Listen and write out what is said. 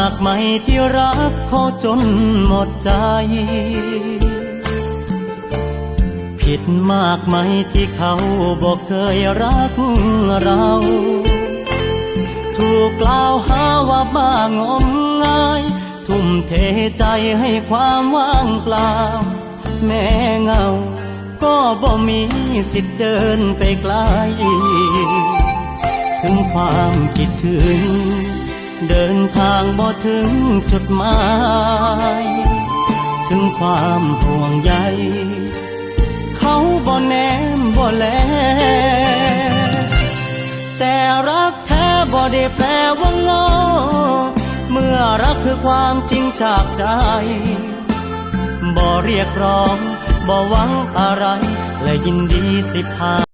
ากไหมที่รักเขาจนหมดใจ ผิดมากไหมที่เขาบอกเคยรักเรา ถูกกล่าวหาว่าบ้างมงาย ทุ่มเทใจให้ความว่างเปล่า แม่เงา ก็บ่มีสิทธิ์เดินไปไกล ถึงความคิดถึง เดินทางบ่ถึงจุดหมาย ถึงความห่วงใย เขาบ่แนมบ่แล แต่รักแท้บ่ได้แปลว่างอ เมื่อรักคือความจริงจากใจ บ่เรียกร้องบ่หวังอะไร และยินดีสิพา